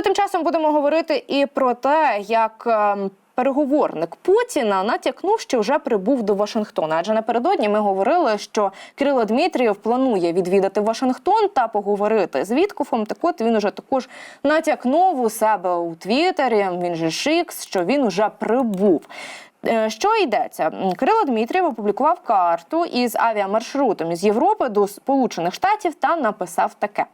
Ну тим часом будемо говорити і про те, як. ем, Переговорник Путіна натякнув, що вже прибув до Вашингтона. Адже напередодні ми говорили, що Кирило Дмитрієв планує відвідати Вашингтон та поговорити з Віткофом. Так от він уже також натякнув у себе у Твіттері, Він же Шикс, що він уже прибув. Е, Що йдеться? Кирило Дмитрієв опублікував карту із авіамаршрутом із Європи до Сполучених Штатів та написав таке: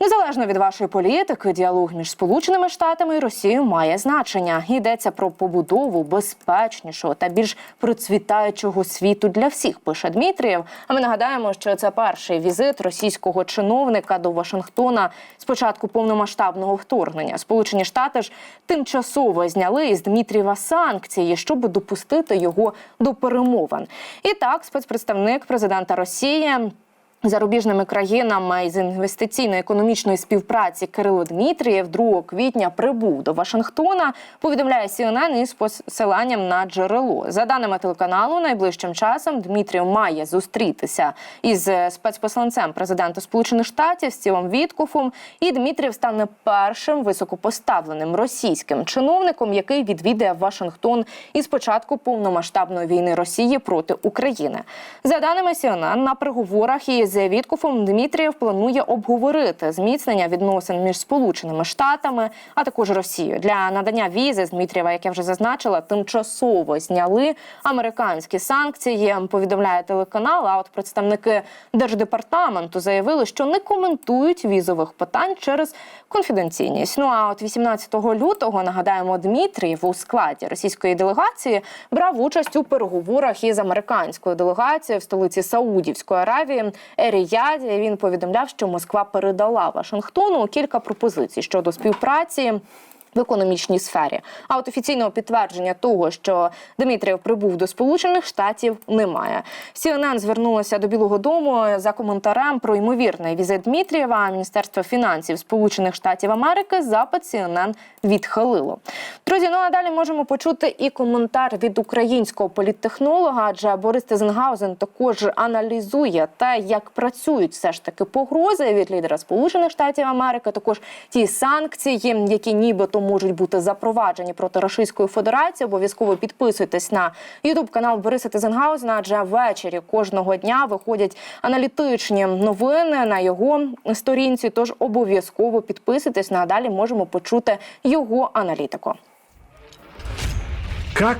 незалежно від вашої політики, діалог між Сполученими Штатами і Росією має значення. Йдеться про побудову безпечнішого та більш процвітаючого світу для всіх. Пише Дмитрієв. А ми нагадаємо, що це перший візит російського чиновника до Вашингтона з початку повномасштабного вторгнення. Сполучені Штати ж тимчасово зняли із Дмитрієва санкції, щоб допустити його до перемовин. І так, спецпредставник президента Росії. Зарубіжними країнами з інвестиційно-економічної співпраці Кирило Дмитрієв 2 квітня прибув до Вашингтона. Повідомляє CNN із посиланням на джерело. За даними телеканалу, найближчим часом Дмитрієв має зустрітися із спецпосланцем президента Сполучених Штатів Стівом Віткофом. І Дмитрієв стане першим високопоставленим російським чиновником, який відвідає Вашингтон із початку повномасштабної війни Росії проти України. За даними CNN, на переговорах із Віткофом Дмитрієв планує обговорити зміцнення відносин між Сполученими Штатами, а також Росією. Для надання візи з Дмитрієва, як я вже зазначила, тимчасово зняли американські санкції. Повідомляє телеканал. А от представники держдепартаменту заявили, що не коментують візових питань через конфіденційність. Ну а от 18 лютого нагадаємо, Дмитрієв у складі російської делегації брав участь у переговорах із американською делегацією в столиці Саудівської Аравії Еріяді. Він повідомляв, що Москва передала Вашингтону кілька пропозицій щодо співпраці. В економічній сфері, а от офіційного підтвердження того, що Дмитрієв прибув до Сполучених Штатів, немає. CNN звернулося до Білого Дому за коментарем про ймовірний візит Дмитрієва. Міністерство фінансів Сполучених Штатів Америки запит CNN відхилило. Друзі, ну а далі можемо почути і коментар від українського політтехнолога, адже Борис Тезенгаузен також аналізує те, як працюють все ж таки погрози від лідера Сполучених Штатів Америки, також ті санкції, які нібито можуть бути запроваджені проти Російської Федерації. Обов'язково підписуйтесь на Ютуб канал Бориса Тезенгаузена, адже ввечері кожного дня виходять аналітичні новини на його сторінці. Тож обов'язково підписуйтесь. Ну, а далі можемо почути його аналітику. Как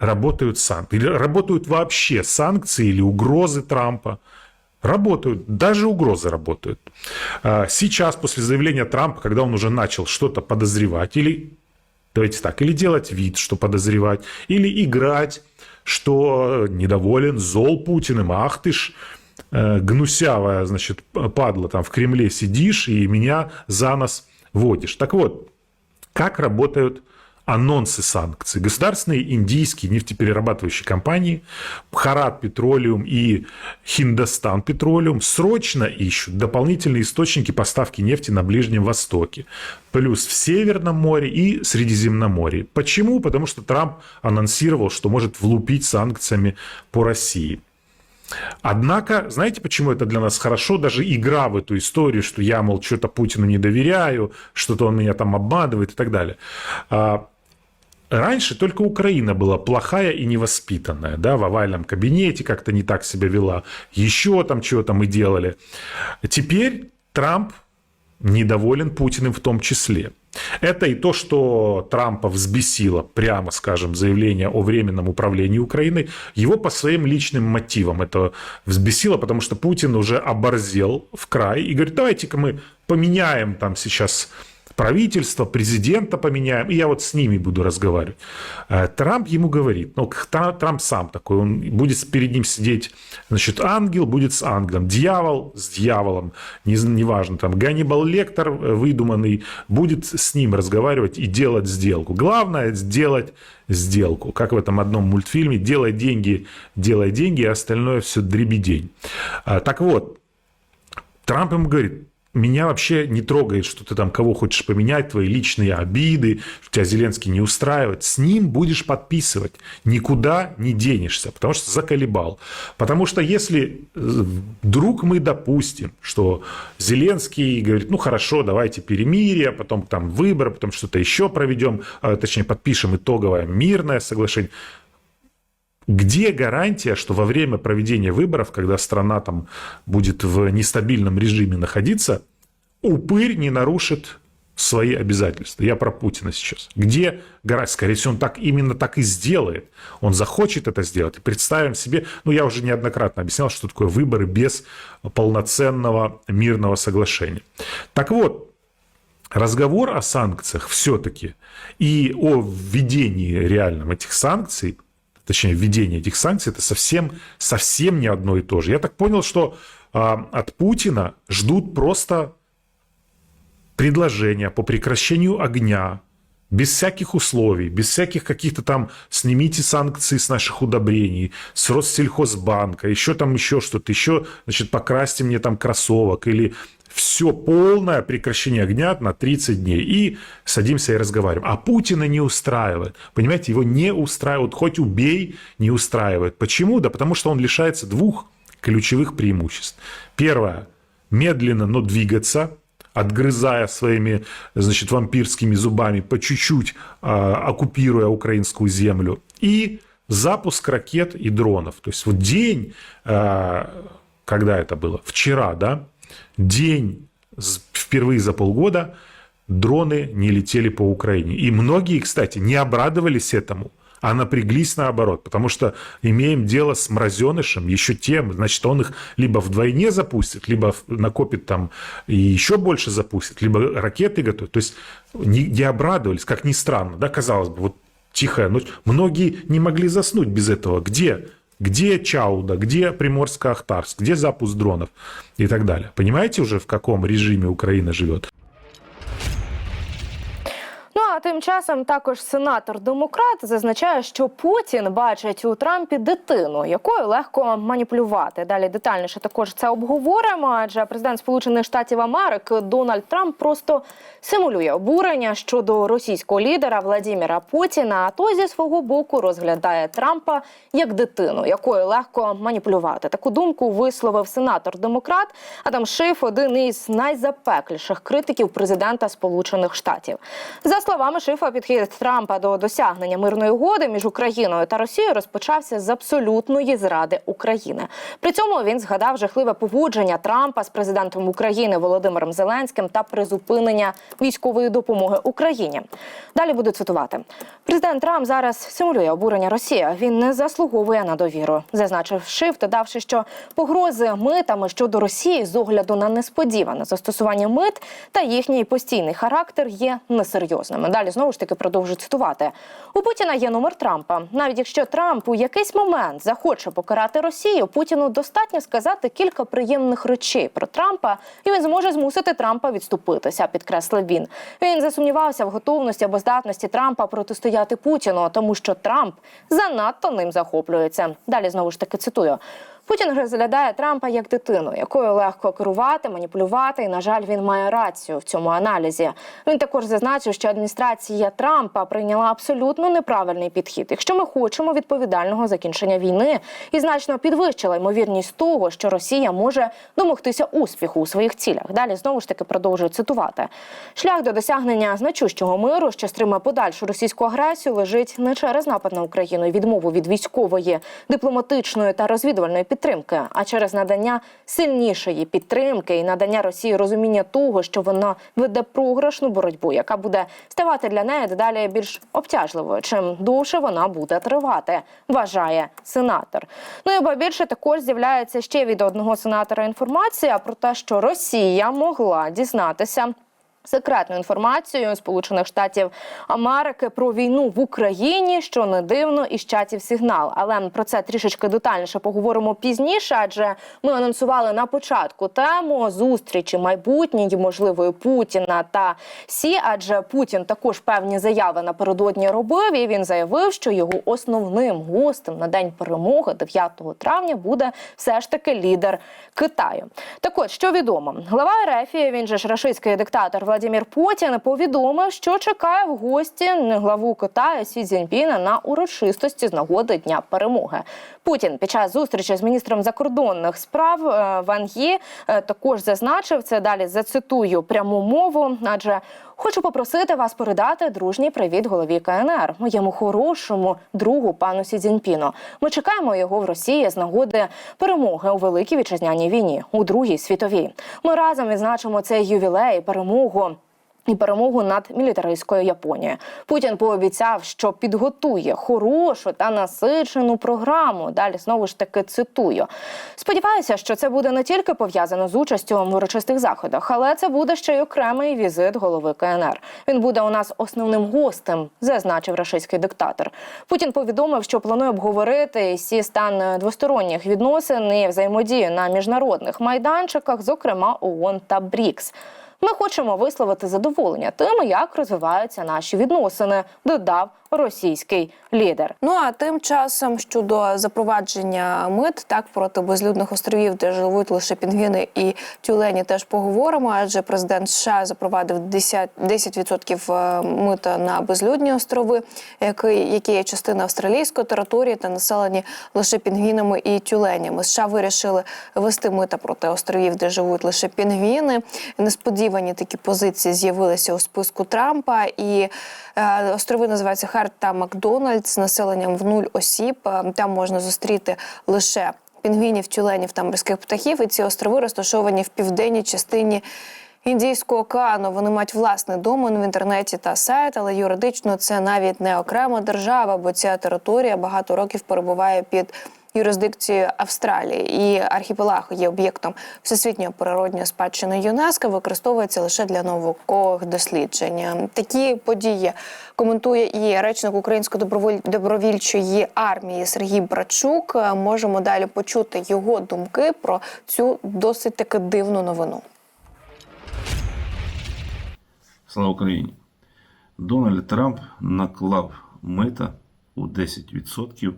работают санкции? Или работают вообще санкции или угрозы Трампа? Работают, даже угрозы работают. А, Сейчас, после заявления Трампа, когда он уже начал что-то подозревать, или, давайте так, или делать вид, что подозревать, или играть, что недоволен, зол Путиным, ах ты ж, э, гнусявая, значит, падла, там в Кремле сидишь и меня за нос водишь. Так вот, как работают анонсы санкций. Государственные индийские нефтеперерабатывающие компании Бхарат Петролиум и Хиндостан Петролиум срочно ищут дополнительные источники поставки нефти на Ближнем Востоке. Плюс в Северном море и Средиземноморье. Почему? Потому что Трамп анонсировал, что может влупить санкциями по России. Однако, знаете, почему это для нас хорошо? Даже игра в эту историю, что я, мол, что-то Путину не доверяю, что-то он меня там обманывает и так далее. Раньше только Украина была плохая и невоспитанная, да, в овальном кабинете как-то не так себя вела, еще там чего-то мы делали. Теперь Трамп недоволен Путиным в том числе. Это и то, что Трампа взбесило, прямо скажем, заявление о временном управлении Украиной, его по своим личным мотивам это взбесило, потому что Путин уже оборзел в край и говорит, давайте-ка мы поменяем там сейчас правительство, президента поменяем, и я вот с ними буду разговаривать. Э, Трамп ему говорит, ну, Тра- Трамп сам такой, он будет перед ним сидеть, значит, ангел будет с ангелом, дьявол с дьяволом, не- неважно, там, Ганнибал Лектор э, выдуманный будет с ним разговаривать и делать сделку. Главное сделать сделку, как в этом одном мультфильме, делай деньги, делай деньги, а остальное все дребедень. А, Так вот, Трамп ему говорит, меня вообще не трогает, что ты там кого хочешь поменять, твои личные обиды, что тебя Зеленский не устраивает. С ним будешь подписывать. Никуда не денешься, потому что заколебал. Потому что если э, вдруг мы допустим, что Зеленский говорит, ну хорошо, давайте перемирие, потом там выборы, потом что-то еще проведем, а, точнее подпишем итоговое мирное соглашение, где гарантия, что во время проведения выборов, когда страна там будет в нестабильном режиме находиться, упырь не нарушит свои обязательства. Я про Путина сейчас. Где гарантия? Скорее всего, он так, именно так и сделает. Он захочет это сделать. И представим себе, ну, я уже неоднократно объяснял, что такое выборы без полноценного мирного соглашения. Так вот, разговор о санкциях все-таки и о введении реальном этих санкций, точнее, введение этих санкций, это совсем, совсем не одно и то же. Я так понял, что а, от Путина ждут просто предложения по прекращению огня, без всяких условий, без всяких каких-то там снимите санкции с наших удобрений, с Россельхозбанка, еще там еще что-то, еще, значит, покрасьте мне там кроссовок или все полное прекращение огня на 30 дней. И садимся и разговариваем. А Путина не устраивает. Понимаете, его не устраивает. Хоть убей, не устраивает. Почему? Да потому что он лишается двух ключевых преимуществ. Первое. Медленно, но двигаться отгрызая своими, значит, вампирскими зубами, по чуть-чуть э, оккупируя украинскую землю. И запуск ракет и дронов. То есть вот день, э, когда это было? Вчера, да? День впервые за полгода дроны не летели по Украине. И многие, кстати, не обрадовались этому – а напряглись наоборот, потому что имеем дело с мразенышем, еще тем, значит, он их либо вдвойне запустит, либо накопит там и еще больше запустит, либо ракеты готовят. То есть не, не обрадовались, как ни странно, да, казалось бы, вот тихая ночь. Многие не могли заснуть без этого. Где? Где Чауда, где Приморско-Ахтарск, где запуск дронов и так далее. Понимаете уже, в каком режиме Украина живет? А тим часом також сенатор демократ зазначає, що Путін бачить у Трампі дитину, якою легко маніпулювати. Далі детальніше також це обговоримо. Адже президент Сполучених Штатів Америки Дональд Трамп просто симулює обурення щодо російського лідера Владіміра Путіна. А той зі свого боку розглядає Трампа як дитину, якою легко маніпулювати. Таку думку висловив сенатор демократ Адам Шиф, один із найзапекліших критиків президента Сполучених Штатів. За словами Шифа, підхід Трампа до досягнення мирної угоди між Україною та Росією розпочався з абсолютної зради України. При цьому він згадав жахливе поводження Трампа з президентом України Володимиром Зеленським та призупинення військової допомоги Україні. Далі буду цитувати: президент Трамп зараз симулює обурення Росії. Він не заслуговує на довіру, зазначив Шиф, додавши, що погрози митами щодо Росії з огляду на несподіване застосування мит та їхній постійний характер є несерйозними. Далі знову ж таки продовжу цитувати. У Путіна є номер Трампа. Навіть якщо Трамп у якийсь момент захоче покарати Росію, Путіну достатньо сказати кілька приємних речей про Трампа, і він зможе змусити Трампа відступитися. Підкреслив він. Він засумнівався в готовності або здатності Трампа протистояти Путіну, тому що Трамп занадто ним захоплюється. Далі знову ж таки цитую. Путін розглядає Трампа як дитину, якою легко керувати, маніпулювати. І на жаль, він має рацію в цьому аналізі. Він також зазначив, що адміністрація Трампа прийняла абсолютно неправильний підхід. Якщо ми хочемо відповідального закінчення війни і значно підвищила ймовірність того, що Росія може домогтися успіху у своїх цілях. Далі знову ж таки продовжую цитувати: шлях до досягнення значущого миру, що стримує подальшу російську агресію, лежить не через напад на Україну і відмову від військової, дипломатичної та розвідувальної підтримки, а через надання сильнішої підтримки і надання Росії розуміння того, що вона веде програшну боротьбу, яка буде ставати для неї дедалі більш обтяжливою, чим довше вона буде тривати, вважає сенатор. Ну і ба більше також з'являється ще від одного сенатора інформація про те, що Росія могла дізнатися секретну інформацію Сполучених Штатів Америки про війну в Україні, що не дивно, і чатів сигнал. Але про це трішечки детальніше поговоримо пізніше, адже ми анонсували на початку тему зустрічі майбутньої можливої Путіна та Сі. Адже Путін також певні заяви напередодні робив. І він заявив, що його основним гостем на день перемоги 9 травня буде все ж таки лідер Китаю. Так от, що відомо, глава РФ, він же ж рашистський диктатор Владимир Путін, повідомив, що чекає в гості не главу Китаю Сі Цзіньпіна на урочистості з нагоди Дня перемоги. Путін під час зустрічі з міністром закордонних справ е, Ван Ї е, також зазначив це. Далі зацитую пряму мову, адже. Хочу попросити вас передати дружній привіт голові КНР, моєму хорошому другу пану Сі Цзіньпіну. Ми чекаємо його в Росії з нагоди перемоги у великій вітчизняній війні у другій світовій. Ми разом відзначимо цей ювілей, перемогу. І перемогу над мілітаристською Японією. Путін пообіцяв, що підготує хорошу та насичену програму. Далі знову ж таки цитую. Сподіваюся, що це буде не тільки пов'язано з участю в урочистих заходах, але це буде ще й окремий візит голови КНР. Він буде у нас основним гостем, зазначив рашистський диктатор. Путін повідомив, що планує обговорити сі стан двосторонніх відносин і взаємодію на міжнародних майданчиках, зокрема ООН та БРІКС. Ми хочемо висловити задоволення тим, як розвиваються наші відносини, додав російський лідер. Ну а тим часом щодо запровадження мит так проти безлюдних островів, де живуть лише пінгвіни і тюлені, теж поговоримо. Адже президент США запровадив 10%, 10% е, мита на безлюдні острови, які, є частина австралійської території та населені лише пінгвінами і тюленями. США вирішили вести мита проти островів, де живуть лише пінгвіни. Несподівані такі позиції з'явилися у списку Трампа, і е, острови називаються Харт та Макдональдс з населенням в нуль осіб. Е, Там можна зустріти лише пінгвінів, тюленів та морських птахів. І ці острови розташовані в південній частині. Індійського океану вони мають власний домен в інтернеті та сайт, але юридично це навіть не окрема держава, бо ця територія багато років перебуває під юрисдикцією Австралії. І архіпелаг є об'єктом всесвітньої природньої спадщини ЮНЕСКО, використовується лише для наукових досліджень. Такі події коментує і речник Української добровільчої армії Сергій Брачук. Можемо далі почути його думки про цю досить таки дивну новину. Слава Україні! Дональд Трамп наклав мита у 10%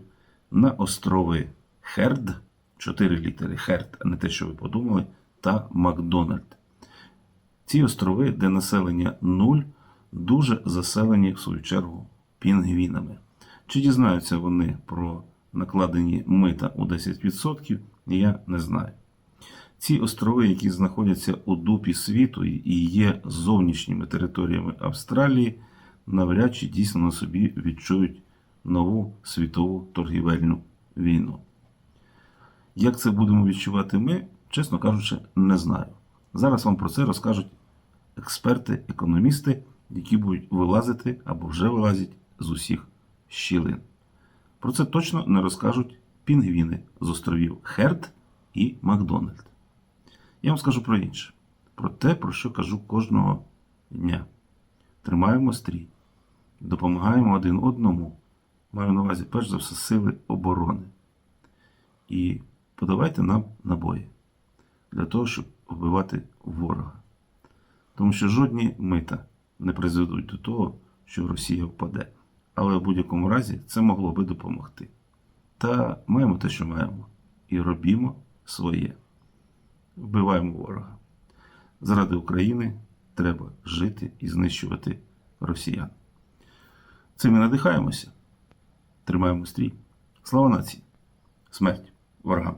на острови Херд, 4 літери Херд, не те, що ви подумали, та Макдональд. Ці острови, де населення нуль, дуже заселені, в свою чергу, пінгвінами. Чи дізнаються вони про накладені мита у 10%, я не знаю. Ці острови, які знаходяться у дупі світу і є зовнішніми територіями Австралії, навряд чи дійсно на собі відчують нову світову торгівельну війну. Як це будемо відчувати ми, чесно кажучи, не знаю. Зараз вам про це розкажуть експерти, економісти, які будуть вилазити або вже вилазять з усіх щілин. Про це точно не розкажуть пінгвіни з островів Херд і Макдональд. Я вам скажу про інше. Про те, про що кажу кожного дня. Тримаємо стрій, допомагаємо один одному. Маю на увазі, перш за все, сили оборони. І подавайте нам набої для того, щоб вбивати ворога. Тому що жодні мита не призведуть до того, що Росія впаде. Але в будь-якому разі це могло би допомогти. Та маємо те, що маємо, і робімо своє вбиваємо ворога. Заради України треба жити і знищувати росіян. Цим і надихаємося. Тримаємо стрій. Слава нації! Смерть ворогам!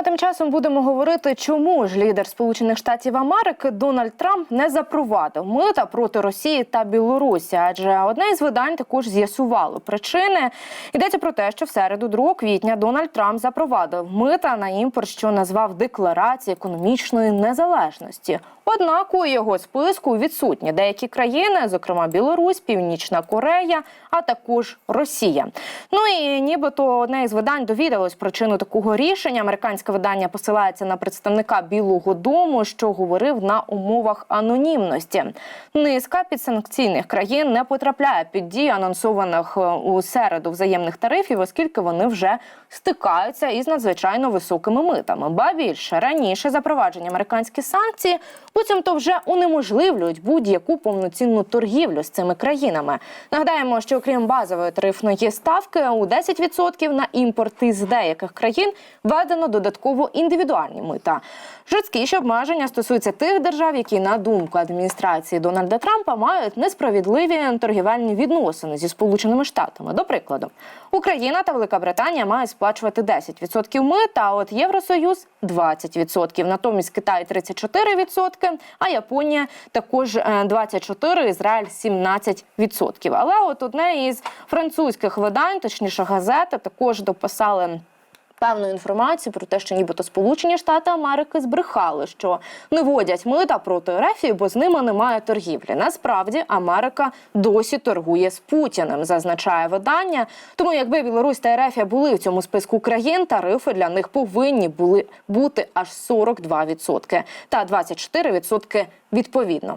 А тим часом будемо говорити, чому ж лідер Сполучених Штатів Америки Дональд Трамп не запровадив мита проти Росії та Білорусі. Адже одне із видань також з'ясувало причини. Йдеться про те, що в середу, 2 квітня, Дональд Трамп запровадив мита на імпорт, що назвав декларації економічної незалежності. Однак у його списку відсутні деякі країни, зокрема Білорусь, Північна Корея, а також Росія. Ну і нібито одне із видань довідалось причину такого рішення. Американська американське видання посилається на представника Білого Дому, що говорив на умовах анонімності. Низка підсанкційних країн не потрапляє під дію анонсованих е, у середу взаємних тарифів, оскільки вони вже стикаються із надзвичайно високими митами. Ба більше раніше запровадження американські санкції буцімто вже унеможливлюють будь-яку повноцінну торгівлю з цими країнами. Нагадаємо, що окрім базової тарифної ставки у 10% на імпорт із деяких країн введено додатково індивідуальні мита. Жорсткіші обмеження стосуються тих держав, які на думку адміністрації Дональда Трампа мають несправедливі торгівельні відносини зі Сполученими Штатами. До прикладу, Україна та Велика Британія мають сплачувати 10% мит, а от Євросоюз 20%. Натомість Китай 34%, а Японія також е, 24%, Ізраїль 17%. Але от одне із французьких видань, точніше газети, також дописали. Певну інформацію про те, що нібито Сполучені Штати Америки збрехали, що не вводять мита проти Ерефії, бо з ними немає торгівлі. Насправді Америка досі торгує з Путіним, зазначає видання. Тому якби Білорусь та Ерефія були в цьому списку країн, тарифи для них повинні були бути аж 42% та 24% відповідно.